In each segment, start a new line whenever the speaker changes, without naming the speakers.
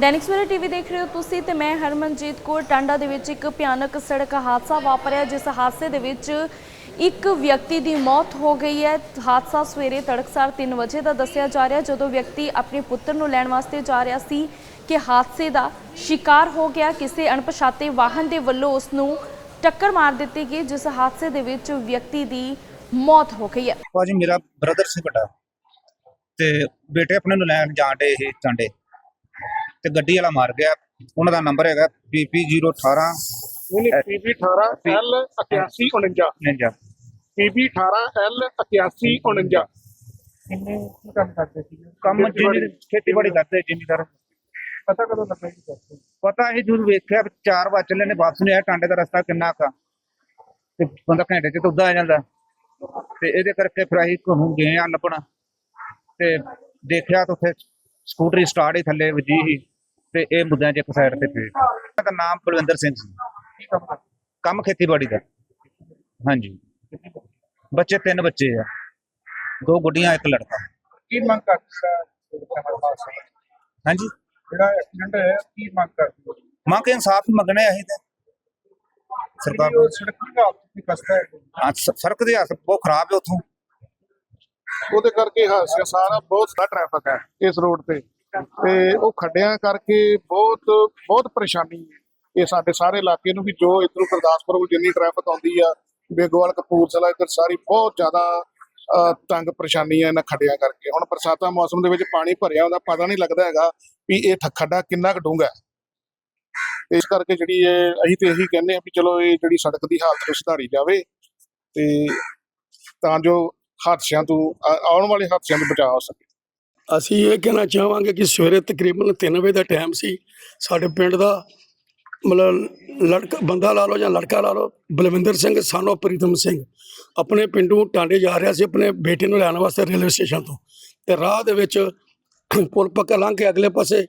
Dainik Savera TV ਦੇਖ ਰਹੇ ਹੋ ਤੁਸੀਂ ਤੇ ਮੈਂ ਹਰਮਨਜੀਤ ਕੌਰ। ਟਾਂਡਾ ਦੇ ਵਿੱਚ ਇੱਕ ਭਿਆਨਕ ਸੜਕ ਹਾਦਸਾ ਵਾਪਰਿਆ, ਜਿਸ ਹਾਦਸੇ ਦੇ ਵਿੱਚ ਇੱਕ ਵਿਅਕਤੀ ਦੀ ਮੌਤ ਹੋ ਗਈ ਹੈ। ਹਾਦਸਾ ਸਵੇਰੇ ਤੜਕਸਾਰ 3 ਵਜੇ ਦਾ ਦੱਸਿਆ ਜਾ ਰਿਹਾ, ਜਦੋਂ ਵਿਅਕਤੀ ਆਪਣੇ ਪੁੱਤਰ ਨੂੰ ਲੈਣ ਵਾਸਤੇ ਜਾ ਰਿਹਾ ਸੀ ਕਿ ਹਾਦਸੇ ਦਾ ਸ਼ਿਕਾਰ ਹੋ ਗਿਆ। ਕਿਸੇ ਅਣਪਛਾਤੇ ਵਾਹਨ ਦੇ ਵੱਲੋਂ ਉਸ ਨੂੰ ਟੱਕਰ ਮਾਰ ਦਿੱਤੀ ਗਈ, ਜਿਸ ਹਾਦਸੇ ਦੇ ਵਿੱਚ ਵਿਅਕਤੀ ਦੀ ਮੌਤ ਹੋ ਗਈ ਹੈ।
ਭਾਜੀ, ਮੇਰਾ ਬ੍ਰਦਰ ਸੀ ਵੱਡਾ ਤੇ ਬੇਟੇ ਆਪਣੇ ਨੂੰ ਲੈਣ ਜਾਣ ਡੇ ਇਹ ਟਾਂਡੇ। ਤੇ ਗੱਡੀ ਵਾਲਾ ਮਾਰ ਗਿਆ। ਉਹਨਾਂ ਦਾ ਨੰਬਰ ਹੈਗਾ PP018
ਉਹਨੇ PB 18 L 8149
99
PB 18 L 8149 ਕਿੰਨੇ ਕੀ ਕੰਮ ਕਰਦੇ ਸੀ
ਕੰਮ ਜਿੰਨੀ ਖੇਤੀਬਾੜੀ ਕਰਦੇ ਜ਼ਿਮੀਦਾਰ
ਪਤਾ ਕਦੋਂ ਲੱਗਾ ਜੀ ਤੁਹਾਨੂੰ?
ਪਤਾ ਇਹ ਜੂਰ ਵੇਖਿਆ ਵੀ ਚਾਰ ਵਜੇ ਚੱਲੇ ਨੇ ਵਾਪਸ ਨਹੀਂ ਆਇਆ ਟਾਂਡੇ ਦਾ ਰਸਤਾ ਕਿੰਨਾ ਕਾ ਤੇ ਬੰਦਾ ਘੰਟੇ ਚ ਤਾਂ ਉੱਦਾਂ ਆ ਜਾਂਦਾ। ਤੇ ਇਹਦੇ ਕਰਕੇ ਫਿਰ ਅਸੀਂ ਘੁੰਮ ਗਏ ਆ ਲੱਭਣ। ਤੇ ਦੇਖਿਆ ਤਾਂ ਉੱਥੇ ਸਕੂਟਰੀ ਸਟਾਰਟ ਹੀ ਥੱਲੇ ਵੱਜੀ ਸੀ। ਤੇ ਇਹ ਮੁੱਦਿਆਂ 'ਚ ਇੱਕ ਸਾਈਡ ਤੇ ਪਈ ਦਾ ਨਾਮ ਬਲਵਿੰਦਰ ਸਿੰਘ ਸੀ
ਕੰਮ
ਖੇਤੀਬਾੜੀ ਦਾ। ਹਾਂਜੀ। ਬੱਚੇ ਤਿੰਨ ਬੱਚੇ ਆ। ਦੋ ਗੁੱਡੀਆਂ ਇੱਕ ਲੜਕਾ।
ਕੀ ਮੰਗ ਕਰਦੇ
ਹਾਂਜੀ।
ਜਿਹੜਾ ਐਕਸੀਡੈਂਟ ਹੋਇਆ ਕੀ ਮੰਗ ਕਰਦੇ
ਮੰਗ ਕੇ ਇਨਸਾਫ ਹੀ ਮੰਗਣੇ ਅਸੀਂ ਤੇ। ਸਰਕਾਰ
ਉਹ ਸੜਕ ਦੀ ਹਾਲਤ ਦੀ ਕਸਤਾ ਹੈ?
ਹਾਂ, ਸੜਕ ਦੀ ਹਾਲਤ ਬਹੁਤ ਖਰਾਬ ਹੈ ਉੱਥੋਂ।
ਉਹਦੇ ਕਰਕੇ ਹਾਦਸਾ ਸਾਰਾ ਬਹੁਤ ਜ਼ਿਆਦਾ ਟ੍ਰੈਫਿਕ ਹੈ ਇਸ ਰੋਡ ਤੇ। ਤੇ ਉਹ ਖੱਡਿਆਂ ਕਰਕੇ ਬਹੁਤ ਬਹੁਤ ਪਰੇਸ਼ਾਨੀ ਹੈ। ਇਹ ਸਾਡੇ ਸਾਰੇ ਇਲਾਕੇ ਨੂੰ ਵੀ ਜੋ ਇਧਰੋਂ ਗੁਰਦਾਸਪੁਰ ਨੂੰ ਜਿੰਨੀ ਟ੍ਰੈਫਿਕ ਆਉਂਦੀ ਆ ਬੇਗੋਵਾਲ ਕਪੂਰਥਲਾ ਇੱਧਰ ਸਾਰੀ ਬਹੁਤ ਜ਼ਿਆਦਾ ਅਹ, ਤੰਗ ਪਰੇਸ਼ਾਨੀ ਹੈ ਇਹਨਾਂ ਖੱਡਿਆਂ ਕਰਕੇ। ਹੁਣ ਬਰਸਾਤਾਂ ਮੌਸਮ ਦੇ ਵਿੱਚ ਪਾਣੀ ਭਰਿਆ ਹੁੰਦਾ ਪਤਾ ਨਹੀਂ ਲੱਗਦਾ ਹੈਗਾ ਵੀ ਇਹ ਠ- ਖੱਡਾ ਕਿੰਨਾ ਕੁ ਡੂੰਘਾ ਹੈ। ਇਸ ਕਰਕੇ ਜਿਹੜੀ ਇਹ ਅਸੀਂ ਤੇ ਇਹੀ ਕਹਿੰਦੇ ਆ ਵੀ ਚਲੋ ਇਹ ਜਿਹੜੀ ਸੜਕ ਦੀ ਹਾਲਤ ਨੂੰ ਸੁਧਾਰੀ ਜਾਵੇ ਤੇ ਤਾਂ ਜੋ ਹਾਦਸਿਆਂ ਤੋਂ ਆ- ਆਉਣ ਵਾਲੇ ਹਾਦਸਿਆਂ ਤੋਂ ਬਚਾਅ ਹੋ ਸਕੇ।
ਅਸੀਂ ਇਹ ਕਹਿਣਾ ਚਾਹਾਂਗੇ ਕਿ ਸਵੇਰੇ ਤਕਰੀਬਨ 3 ਵਜੇ ਦਾ ਟਾਈਮ ਸੀ। ਸਾਡੇ ਪਿੰਡ ਦਾ ਮਤਲਬ ਲੜਕਾ, ਬੰਦਾ ਲਾ ਲਓ ਜਾਂ ਲੜਕਾ ਲਾ ਲਓ, ਬਲਵਿੰਦਰ ਸਿੰਘ, ਸਾਨੋ ਪ੍ਰੀਤਮ ਸਿੰਘ। ਆਪਣੇ ਪਿੰਡੋਂ ਟਾਂਡੇ ਜਾ ਰਿਹਾ ਸੀ ਆਪਣੇ ਬੇਟੇ ਨੂੰ ਲੈਣ ਵਾਸਤੇ ਰੇਲਵੇ ਸਟੇਸ਼ਨ ਤੋਂ। ਤੇ ਰਾਹ ਦੇ ਵਿੱਚ ਪੁਲ ਪੱਕਾ ਲੰਘ ਕੇ ਅਗਲੇ ਪਾਸੇ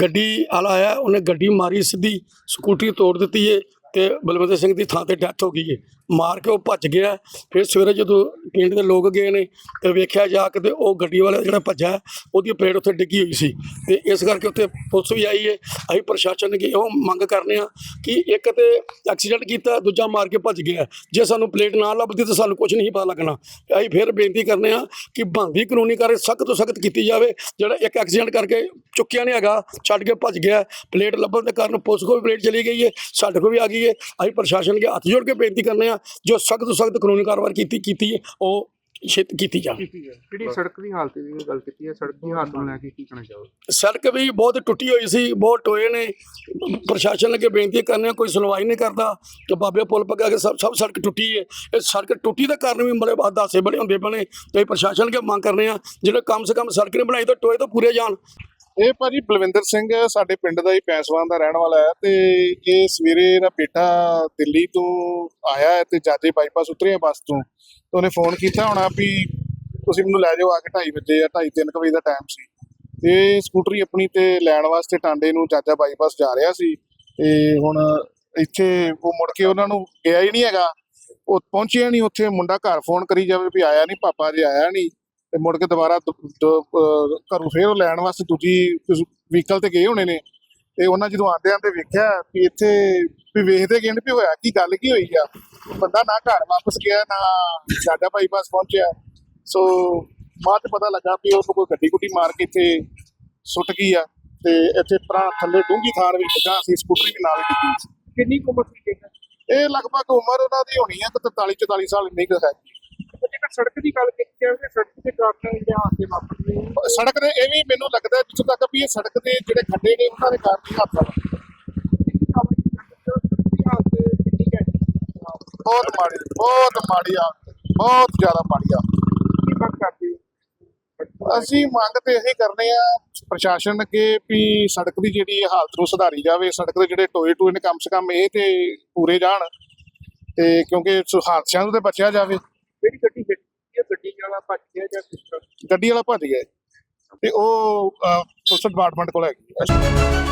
ਗੱਡੀ ਆਲਾ ਆਇਆ, ਉਹਨੇ ਗੱਡੀ ਮਾਰੀ ਸਿੱਧੀ, ਸਕੂਟਰੀ ਤੋੜ ਦਿੱਤੀ ਏ ਤੇ ਬਲਵਿੰਦਰ ਸਿੰਘ ਦੀ ਥਾਂ ਤੇ ਡੈਥ ਹੋ ਗਈ ਏ। ਮਾਰ ਕੇ ਉਹ ਭੱਜ ਗਿਆ। ਫਿਰ ਸਵੇਰੇ ਜਦੋਂ ਪਿੰਡ ਦੇ ਲੋਕ ਗਏ ਨੇ ਤੇ ਵੇਖਿਆ ਜਾ ਕੇ ਤੇ ਉਹ ਗੱਡੀ ਵਾਲਾ ਜਿਹੜਾ ਭੱਜਾ ਉਹਦੀ ਪਲੇਟ ਉੱਥੇ ਡਿੱਗੀ ਹੋਈ ਸੀ ਤੇ ਇਸ ਕਰਕੇ ਉੱਥੇ ਪੁਲਿਸ ਵੀ ਆਈ ਹੈ। ਅਸੀਂ ਪ੍ਰਸ਼ਾਸਨ ਅੱਗੇ ਉਹ ਮੰਗ ਕਰਨੇ ਆ ਕਿ ਇੱਕ ਤੇ ਐਕਸੀਡੈਂਟ ਕੀਤਾ, ਦੂਜਾ ਮਾਰ ਕੇ ਭੱਜ ਗਿਆ। ਜੇ ਸਾਨੂੰ ਪਲੇਟ ਨਾ ਲੱਭਦੀ ਤਾਂ ਸਾਨੂੰ ਕੁਝ ਨਹੀਂ ਪਤਾ ਲੱਗਣਾ। ਅਸੀਂ ਫਿਰ ਬੇਨਤੀ ਕਰਨੇ ਆ ਕਿ ਬੰਦੀ ਕਾਨੂੰਨੀ ਕਾਰਵਾਈ ਸਖਤ ਤੋਂ ਸਖਤ ਕੀਤੀ ਜਾਵੇ। ਜਿਹੜਾ ਇੱਕ ਐਕਸੀਡੈਂਟ ਕਰਕੇ ਚੁੱਕਿਆ ਨਹੀਂ ਹੈਗਾ, ਛੱਡ ਕੇ ਭੱਜ ਗਿਆ, ਪਲੇਟ ਲੱਭਣ ਦੇ ਕਾਰਨ ਪੁਲਿਸ ਕੋਲ ਵੀ ਪਲੇਟ ਚਲੀ ਗਈ ਹੈ, ਸਾਡੇ ਕੋਲ ਵੀ ਆ ਗਈ ਹੈ। ਅਸੀਂ ਪ੍ਰਸ਼ਾਸਨ ਅੱਗੇ ਹੱਥ ਜੋੜ ਕੇ ਬੇਨਤੀ ਕਰਨੇ ਆ ਜੋ ਸਖਤ ਤੋਂ ਸਖਤ ਕਾਨੂੰਨੀ ਕਾਰਵਾਈ ਕੀਤੀ ਕੀਤੀ ਹੈ ਉਹ ਛੇਤ ਕੀਤੀ ਜਾਵੇ
ਜਿਹੜੀ ਸੜਕ ਦੀ ਹਾਲਤ ਦੀ ਗੱਲ ਕੀਤੀ ਹੈ ਸੜਕ ਦੀ ਹਾਲਤ ਨੂੰ ਲੈ ਕੇ ਕੀ ਕਹਿਣਾ ਚਾਹੋਗੇ?
ਸੜਕ ਵੀ ਬਹੁਤ ਟੁੱਟੀ ਹੋਈ ਸੀ ਬਹੁਤ ਟੋਏ ਨੇ। ਪ੍ਰਸ਼ਾਸਨ ਅੱਗੇ ਬੇਨਤੀ ਕਰਨੇ ਕੋਈ ਸੁਣਵਾਈ ਨਹੀਂ ਕਰਦਾ। ਕਿ ਬਾਬੇ ਪੁਲ ਪੱਕਾ ਕੇ ਸਭ ਸਭ ਸੜਕ ਟੁੱਟੀ ਹੈ। ਇਹ ਸੜਕ ਟੁੱਟੀ ਦੇ ਕਾਰਨ ਵੀ ਬੜੇ ਬਾਦ ਹਾਦਸੇ ਬੜੇ ਹੁੰਦੇ ਨੇ। ਤੇ ਪ੍ਰਸ਼ਾਸਨ ਅੱਗੇ ਮੰਗ ਕਰਨੇ ਆ ਜਿਹੜੇ ਕਮ ਸੇ ਕਮ ਸੜਕ ਨਹੀਂ ਬਣਾਈ ਤਾਂ ਟੋਏ ਤਾਂ ਪੂਰੇ ਜਾਣ।
ਇਹ ਭਾਜੀ ਬਲਵਿੰਦਰ ਸਿੰਘ ਸਾਡੇ ਪਿੰਡ ਦਾ ਹੀ ਪੈਸਵਾਨ ਦਾ ਰਹਿਣ ਵਾਲਾ ਹੈ। ਤੇ ਇਹ ਸਵੇਰੇ ਇਹਦਾ ਬੇਟਾ ਦਿੱਲੀ ਤੋਂ ਆਇਆ ਹੈ ਤੇ ਜਾਜੇ ਬਾਈਪਾਸ ਉਤਰਿਆ ਬੱਸ ਤੋਂ। ਤੇ ਉਹਨੇ ਫੋਨ ਕੀਤਾ, ਹੋਣਾ ਵੀ ਤੁਸੀਂ ਮੈਨੂੰ ਲੈ ਜਾਓ ਆ ਕੇ 2:30 ਵਜੇ ਜਾਂ 2:30 3 ਵਜੇ ਦਾ ਟਾਈਮ ਸੀ। ਤੇ ਸਕੂਟਰੀ ਆਪਣੀ ਤੇ ਲੈਣ ਵਾਸਤੇ ਟਾਂਡੇ ਨੂੰ ਜਾਜਾ ਬਾਈਪਾਸ ਜਾ ਰਿਹਾ ਸੀ। ਤੇ ਹੁਣ ਇੱਥੇ ਉਹ ਮੁੜ ਕੇ ਉਹਨਾਂ ਨੂੰ ਗਿਆ ਹੀ ਨਹੀਂ ਹੈਗਾ। ਉਹ ਪਹੁੰਚਿਆ ਨਹੀਂ ਉੱਥੇ, ਮੁੰਡਾ ਘਰ ਫੋਨ ਕਰੀ ਜਾਵੇ ਵੀ ਆਇਆ ਨਹੀਂ, ਪਾਪਾ ਜੀ ਆਇਆ ਨਹੀਂ। ਤੇ ਮੁੜ ਕੇ ਦੁਬਾਰਾ ਘਰੋਂ ਫੇਰ ਲੈਣ ਵਾਸਤੇ ਦੂਜੀ ਵਹੀਕਲ ਤੇ ਗਏ ਹੋਣੇ ਨੇ। ਤੇ ਉਹਨਾਂ ਜਦੋਂ ਆਂਦੇ ਆਂਦੇ ਵੇਖਿਆ ਵੀ ਇੱਥੇ ਵੀ ਵੇਖਦੇ ਗਏ ਵੀ ਹੋਇਆ ਕੀ ਗੱਲ ਕੀ ਹੋਈ ਆ? ਬੰਦਾ ਨਾ ਘਰ ਵਾਪਸ ਗਿਆ ਨਾ ਸਾਡਾ ਭਾਈ ਪਾਸ ਪਹੁੰਚਿਆ। ਸੋ ਬਾਅਦ ਚ ਪਤਾ ਲੱਗਾ ਵੀ ਉਹਨੂੰ ਕੋਈ ਗੱਡੀ ਗੁੱਡੀ ਮਾਰ ਕੇ ਇੱਥੇ ਸੁੱਟ ਗਈ ਆ ਤੇ ਇੱਥੇ ਪਰਾਂ ਥੱਲੇ ਡੂੰਗੀ ਥਾਂ ਵਿੱਚ ਲੱਗਾ ਸੀ ਸਕੂਟਰੀ ਵੀ ਨਾਲ ਡਿੱਗੀ ਸੀ।
ਕਿੰਨੀ ਕੁ ਉਮਰ ਸੀ
ਇਹ ਲਗਭਗ ਉਮਰ ਉਹਨਾਂ ਦੀ ਹੋਣੀ ਆ 43 44 ਸਾਲ ਇੰਨੀ ਕੁ ਹੈ।
ਜੇਕਰ ਸੜਕ ਦੀ ਗੱਲ ਕੀਤੀ ਜਾਵੇ ਸੜਕ ਦੇ ਕਾਰਨ ਜਿਹੜੇ ਹਾਦਸੇ ਵਾਪਰਦੇ ਨੇ।
ਸੜਕ ਦੇ ਇਹ ਵੀ ਮੈਨੂੰ ਲੱਗਦਾ ਜਿੱਥੋਂ ਤੱਕ ਵੀ ਇਹ ਸੜਕ ਦੇ ਜਿਹੜੇ ਖੱਡੇ ਨੇ ਉਹਨਾਂ ਦੇ ਕਾਰਨ ਹੀ ਹਾਦਸਾ
ਹਾਦਸੇ ਕਿੰਨੀ ਕੁ ਹੈ
ਬਹੁਤ ਮਾੜੀ ਬਹੁਤ ਮਾੜੀ ਆ ਬਹੁਤ ਜ਼ਿਆਦਾ ਮਾੜੀ ਆ। ਅਸੀਂ ਮੰਗ ਤੇ ਇਹੀ ਕਰਨੇ ਆ ਪ੍ਰਸ਼ਾਸਨ ਅੱਗੇ ਵੀ ਸੜਕ ਦੀ ਜਿਹੜੀ ਇਹ ਹਾਲਤ ਨੂੰ ਸੁਧਾਰੀ ਜਾਵੇ ਸੜਕ ਦੇ ਜਿਹੜੇ ਟੋਏ ਟੋਏ ਨੇ ਕਮ ਸੇ ਕਮ ਇਹ ਤੇ ਪੂਰੇ ਜਾਣ ਤੇ ਕਿਉਂਕਿ ਸੋ ਹਾਦਸਿਆਂ ਤੋਂ ਤੇ ਬਚਿਆ ਜਾਵੇ
ਜਿਹੜੀ ਗੱਡੀ ਹਿੱਟ ਹੈ ਗੱਡੀ ਵਾਲਾ ਭੱਜ ਗਿਆ ਜਾਂ ਕਿਸ ਤਰ੍ਹਾਂ?
ਗੱਡੀ ਵਾਲਾ ਭੱਜ ਗਿਆ। ਤੇ ਉਹ ਅਹ, ਪੁਲਿਸ ਡਿਪਾਰਟਮੈਂਟ ਕੋਲ ਹੈਗੀ ਆ।